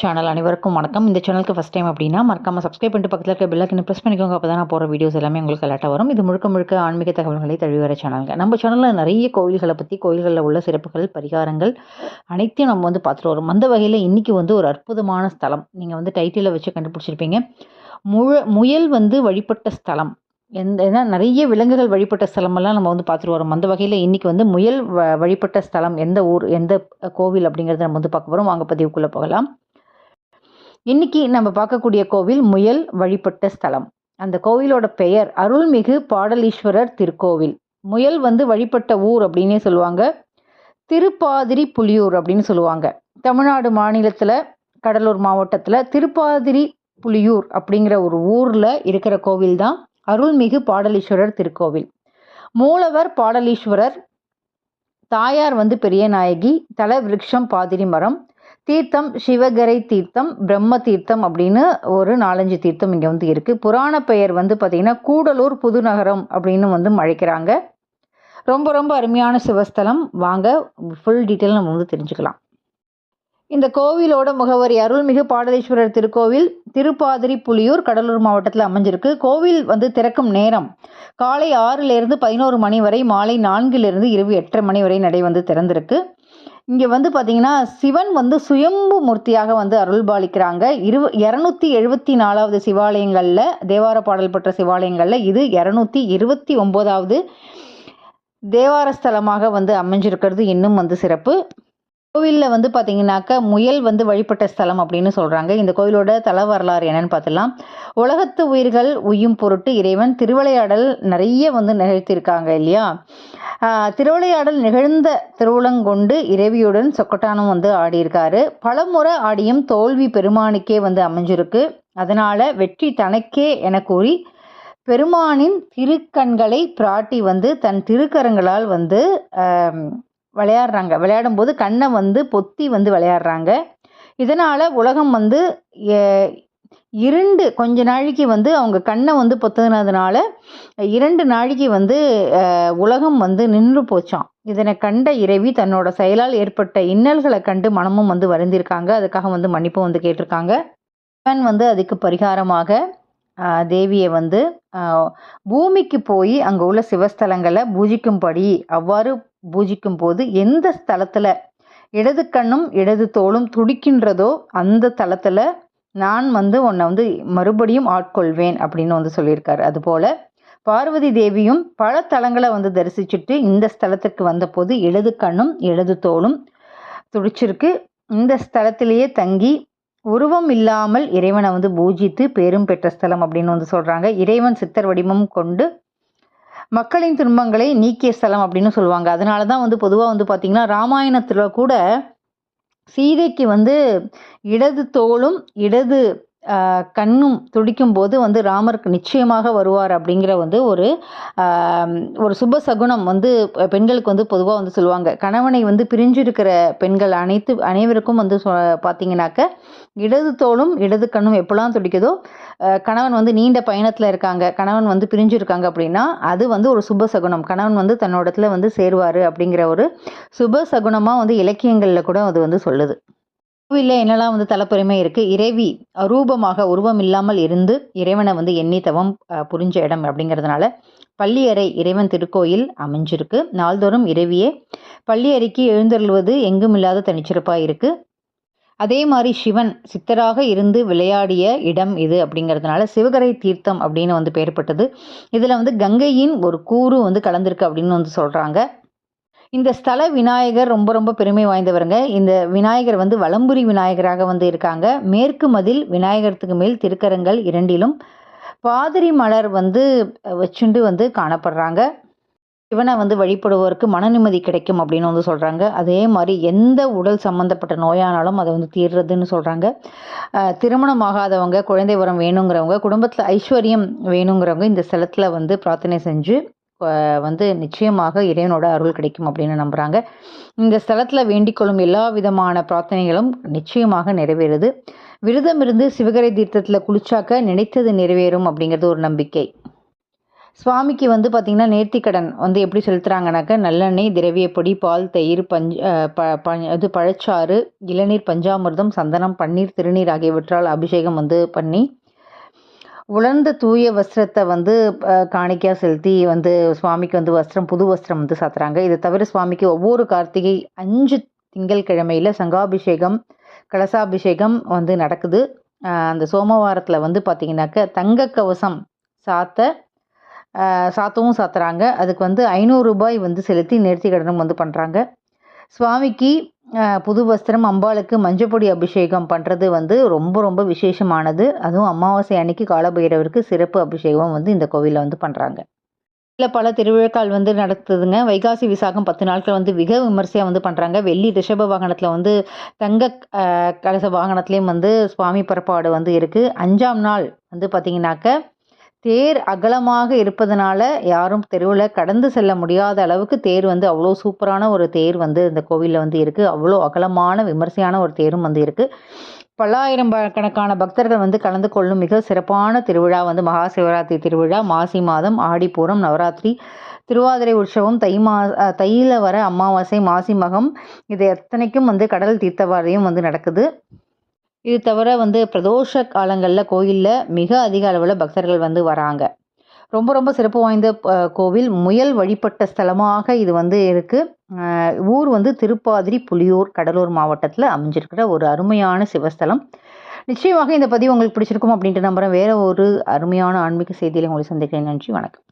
Channel அனைவருக்கும் வணக்கம். இந்த சேனலுக்கு ஃபஸ்ட் டைம் அப்படின்னா மறக்காம சப்ஸ்கிரைப் பண்ணிட்டு பக்கத்தில் இருக்க பெல்லைக்கனை ப்ரெஸ் பண்ணிக்கோங்க. அப்போ தான் நான் போகிற வீடியோஸ் எல்லாமே உங்களுக்கு கரெக்டாக வரும். இது முழுக்க முழுக்க ஆன்மீக தகவல்களை தழுவி வர சேனலுங்க நம்ம சேனலில் நிறைய கோவில்களை பற்றி கோவில்களில் உள்ள சிறப்புகள் பரிகாரங்கள் அனைத்தையும் நம்ம வந்து பார்த்துட்டு வரோம். அந்த வகையில் இன்றைக்கி வந்து ஒரு அற்புதமான ஸ்தலம். நீங்கள் வந்து டைட்டிலில் வச்சு கண்டுபிடிச்சிருப்பீங்க. முழ முயல் வந்து வழிபட்ட ஸ்தலம். எந்த ஏன்னா நிறைய விலங்குகள் வழிபட்ட ஸ்தலமெல்லாம் நம்ம வந்து பார்த்துட்டு வரோம். அந்த வகையில் இன்றைக்கி வந்து முயல் வ வழிபட்ட ஸ்தலம் எந்த ஊர் எந்த கோவில் அப்படிங்கிறத நம்ம வந்து பார்க்க போகிறோம் வாங்க பதிவுக்குள்ளே போகலாம். இன்னைக்கு நம்ம பார்க்கக்கூடிய கோவில் முயல் வழிபட்ட ஸ்தலம். அந்த கோவிலோட பெயர் அருள்மிகு பாடலீஸ்வரர் திருக்கோவில். முயல் வந்து வழிபட்ட ஊர் அப்படின்னே சொல்லுவாங்க. திருப்பாதிரி புலியூர் அப்படின்னு சொல்லுவாங்க. தமிழ்நாடு மாநிலத்தில் கடலூர் மாவட்டத்தில் திருப்பாதிரி புலியூர் அப்படிங்கிற ஒரு ஊரில் இருக்கிற கோவில் தான் அருள்மிகு பாடலீஸ்வரர் திருக்கோவில். மூலவர் பாடலீஸ்வரர் தாயார் வந்து பெரிய நாயகி தல விருட்சம் பாதிரி மரம் தீர்த்தம் சிவகரை தீர்த்தம் பிரம்ம தீர்த்தம் அப்படின்னு ஒரு நாலஞ்சு தீர்த்தம் இங்கே வந்து இருக்குது புராண பெயர் வந்து பார்த்திங்கன்னா கூடலூர் புதுநகரம் அப்படின்னு வந்து அழைக்கிறாங்க. ரொம்ப ரொம்ப அருமையான சிவஸ்தலம். வாங்க ஃபுல் டீட்டெயில் நம்ம வந்து தெரிஞ்சுக்கலாம். இந்த கோவிலோட முகவரி அருள்மிகு பாடலேஸ்வரர் திருக்கோவில் திருப்பாதிரி புலியூர் கடலூர் மாவட்டத்தில் அமைஞ்சிருக்கு. கோவில் வந்து திறக்கும் நேரம் காலை ஆறுலேருந்து பதினோரு மணி வரை மாலை நான்கிலிருந்து இரவு எட்டரை மணி வரை நடை வந்து திறந்திருக்கு. இங்கே வந்து பார்த்தீங்கன்னா சிவன் வந்து சுயம்பு மூர்த்தியாக வந்து அருள்பாலிக்கிறாங்க. இரு இரநூத்தி எழுபத்தி நாலாவது சிவாலயங்களில் தேவார பாடல் பெற்ற சிவாலயங்களில் இது இரநூத்தி இருபத்தி ஒம்போதாவது தேவார ஸ்தலமாக வந்து அமைஞ்சிருக்கிறது. இன்னும் வந்து சிறப்பு. கோவிலில் வந்து பார்த்தீங்கன்னாக்கா முயல் வந்து வழிபட்ட ஸ்தலம் அப்படின்னு சொல்கிறாங்க இந்த கோவிலோட தல வரலாறு என்னன்னு பார்த்துலாம் உலகத்து உயிர்கள் உய்யும் பொருட்டு இறைவன் திருவிளையாடல் நிறைய வந்து நிகழ்த்தியிருக்காங்க இல்லையா? திருவிளையாடல் நிகழ்ந்த திருவுளங்கொண்டு இறைவியுடன் சொக்கட்டானம் வந்து ஆடியிருக்காரு. பலமுறை ஆடியும் தோல்வி பெருமானுக்கே வந்து அமைஞ்சிருக்கு. அதனால் வெற்றி தனக்கே என கூறி பெருமானின் திருக்கண்களை பிராட்டி வந்து தன் திருக்கரங்களால் வந்து விளையாடுறாங்க. விளையாடும் போது கண்ணை வந்து பொத்தி வந்து விளையாடுறாங்க. இதனால் உலகம் வந்து இரண்டு கொஞ்ச நாளைக்கு வந்து அவங்க கண்ணை வந்து பொத்துனதுனால இரண்டு நாளைக்கு வந்து உலகம் வந்து நின்று போச்சான் இதனை கண்ட இறைவி தன்னோட செயலால் ஏற்பட்ட இன்னல்களை கண்டு மனமும் வந்து வருந்திருக்காங்க. அதுக்காக வந்து மன்னிப்பும் வந்து கேட்டிருக்காங்க. சிவன் வந்து அதுக்கு பரிகாரமாக தேவியை வந்து பூமிக்கு போய் அங்கே உள்ள சிவஸ்தலங்களை பூஜிக்கும்படி அவ்வாறு பூஜிக்கும் போது எந்த ஸ்தலத்தில் இடது கண்ணும் இடது தோளும் துடிக்கின்றதோ அந்த தளத்தில் நான் வந்து உன்னை வந்து மறுபடியும் ஆட்கொள்வேன் அப்படின்னு வந்து சொல்லியிருக்காரு. அதுபோல் பார்வதி தேவியும் பல தலங்களை வந்து தரிசிச்சுட்டு இந்த ஸ்தலத்திற்கு வந்தபோது இடது கண்ணும் இடது தோளும் துடிச்சிருக்கு. இந்த ஸ்தலத்திலேயே தங்கி உருவம் இல்லாமல் இறைவனை வந்து பூஜித்து பேரும் பெற்ற ஸ்தலம் அப்படின்னு வந்து சொல்கிறாங்க இறைவன் சித்தர் வடிவம் கொண்டு மக்களின் துன்பங்களை நீக்கிய ஸ்தலம் அப்படின்னு சொல்லுவாங்க. அதனால தான் வந்து பொதுவாக வந்து பார்த்திங்கன்னா ராமாயணத்தில் கூட சீதைக்கு வந்து இடது தோளும் இடது கண்ணும் துடிக்கும் போது வந்து ராமருக்கு நிச்சயமாக வருவார் அப்படிங்கிற வந்து ஒரு ஒரு சுப சகுனம் வந்து பெண்களுக்கு வந்து பொதுவாக வந்து சொல்லுவாங்க. கணவனை வந்து பிரிஞ்சிருக்கிற பெண்கள் அனைத்து அனைவருக்கும் வந்து பார்த்தீங்கன்னாக்க இடது தோளும் இடது கண்ணும் எப்பெல்லாம் துடிக்குதோ கணவன் வந்து நீண்ட பயணத்தில் இருக்காங்க. கணவன் வந்து பிரிஞ்சிருக்காங்க அப்படின்னா அது வந்து ஒரு சுப சகுனம். கணவன் வந்து தன்னோடத்தில் வந்து சேருவார் அப்படிங்கிற ஒரு சுப சகுனமாக வந்து இலக்கியங்களில் கூட அது வந்து சொல்லுது. கோவிலில் என்னெல்லாம் வந்து தலைப்புரிமை இருக்குது இறைவி அரூபமாக உருவம் இல்லாமல் இருந்து இறைவனை வந்து எண்ணி தவம் புரிஞ்ச இடம் அப்படிங்கிறதுனால பள்ளியறை இறைவன் திருக்கோயில் அமைஞ்சிருக்கு. நாள்தோறும் இறைவியே பள்ளியறைக்கு எழுந்தருள்வது எங்கும் இல்லாத தனிச்சிறப்பாக இருக்குது அதே மாதிரி சிவன் சித்தராக இருந்து விளையாடிய இடம் இது அப்படிங்கிறதுனால சிவகரை தீர்த்தம் அப்படின்னு வந்து பெயர்பட்டது. இதில் வந்து கங்கையின் ஒரு கூறு வந்து கலந்திருக்கு அப்படின்னு வந்து சொல்கிறாங்க இந்த ஸ்தல விநாயகர் ரொம்ப ரொம்ப பெருமை வாய்ந்தவருங்க. இந்த விநாயகர் வந்து வலம்புரி விநாயகராக வந்து இருக்காங்க. மேற்கு மதில் விநாயகரத்துக்கு மேல் திருக்கரங்கள் இரண்டிலும் பாதிரி மலர் வந்து வச்சுண்டு வந்து காணப்படுறாங்க. சிவனை வந்து வழிபடுவோருக்கு மன நிம்மதி கிடைக்கும் அப்படின்னு வந்து சொல்கிறாங்க அதே மாதிரி எந்த உடல் சம்மந்தப்பட்ட நோயானாலும் அதை வந்து தீர்றதுன்னு சொல்கிறாங்க திருமணம் ஆகாதவங்க குழந்தை வரம் வேணுங்கிறவங்க குடும்பத்தில் ஐஸ்வர்யம் வேணுங்கிறவங்க இந்த ஸ்தலத்தில் வந்து பிரார்த்தனை செஞ்சு வந்து நிச்சயமாக இறைவனோட அருள் கிடைக்கும் அப்படின்னு நம்புகிறாங்க இந்த ஸ்தலத்தில் வேண்டிக்கொள்ளும் எல்லா விதமான பிரார்த்தனைகளும் நிச்சயமாக நிறைவேறுது. விரதம் இருந்து சிவகரை தீர்த்தத்தில் குளிச்சாக்க நினைத்தது நிறைவேறும் அப்படிங்கிறது ஒரு நம்பிக்கை. சுவாமிக்கு வந்து பார்த்திங்கன்னா நேர்த்திக்கடன் வந்து எப்படி செலுத்துகிறாங்கனாக்கா நல்லெண்ணெய் திரவியப்பொடி பால் தயிர் பஞ்ச் ப ப இது பழச்சாறு இளநீர் பஞ்சாமிர்தம் சந்தனம் பன்னீர் திருநீர் ஆகியவற்றால் அபிஷேகம் வந்து பண்ணி உலர்ந்த தூய வஸ்திரத்தை வந்து காணிக்கையாக செலுத்தி வந்து சுவாமிக்கு வந்து வஸ்திரம் புது வஸ்திரம் வந்து சாத்துறாங்க. இதை தவிர சுவாமிக்கு ஒவ்வொரு கார்த்திகை அஞ்சு திங்கள் கிழமையில் சங்காபிஷேகம் கலசாபிஷேகம் வந்து நடக்குது. அந்த சோமவாரத்தில் வந்து பார்த்திங்கனாக்க தங்க கவசம் சாத்த சாத்தவும் சாத்துறாங்க. அதுக்கு வந்து ஐநூறுரூபாய் வந்து செலுத்தி நேர்த்தி கடனும் வந்து பண்ணுறாங்க சுவாமிக்கு புது வஸ்திரம் அம்பாளுக்கு மஞ்சப்பொடி அபிஷேகம் பண்ணுறது வந்து ரொம்ப ரொம்ப விசேஷமானது. அதுவும் அமாவாசை அன்னைக்கு காலபைரவருக்கு சிறப்பு அபிஷேகம் வந்து இந்த கோவிலில் வந்து பண்ணுறாங்க இதில் பல திருவிழாக்கள் வந்து நடத்துதுங்க. வைகாசி விசாகம் பத்து நாட்கள் வந்து மிக விமர்சையாக வந்து பண்ணுறாங்க வெள்ளி ரிஷப வாகனத்தில் வந்து தங்க கலச வாகனத்துலேயும் வந்து சுவாமி புறப்பாடு வந்து இருக்குது அஞ்சாம் நாள் வந்து பார்த்திங்கனாக்க தேர் அகலமாக இருப்பதனால யாரும் தெருவில் கடந்து செல்ல முடியாத அளவுக்கு தேர் வந்து அவ்வளோ சூப்பரான ஒரு தேர் வந்து இந்த கோவிலில் வந்து இருக்குது அவ்வளோ அகலமான விமர்சையான ஒரு தேரும் வந்து இருக்குது பல்லாயிரம் கணக்கான பக்தர்கள் வந்து கலந்து கொள்ளும் மிக சிறப்பான திருவிழா வந்து மகா சிவராத்திரி திருவிழா. மாசி மாதம் ஆடிப்பூரம் நவராத்திரி திருவாதிரை உற்சவம் தை மா தையில் வர அமாவாசை மாசி மகம். இது எத்தனைக்கும் வந்து கடல் தீர்த்தவாரியும் வந்து நடக்குது. இது தவிர வந்து பிரதோஷ காலங்களில் கோயிலில் மிக அதிக அளவில் பக்தர்கள் வந்து வராங்க. ரொம்ப ரொம்ப சிறப்பு வாய்ந்த கோவில். முயல் வழிபட்ட ஸ்தலமாக இது வந்து இருக்குது ஊர் வந்து திருப்பாதிரி புலியூர் கடலூர் மாவட்டத்தில் அமைஞ்சிருக்கிற ஒரு அருமையான சிவஸ்தலம். நிச்சயமாக இந்த பதிவு உங்களுக்கு பிடிச்சிருக்கும் அப்படின்ட்டு நம்புகிறேன் வேறு ஒரு அருமையான ஆன்மீக செய்தியில் உங்களை சந்திக்கிறேன். நன்றி வணக்கம்.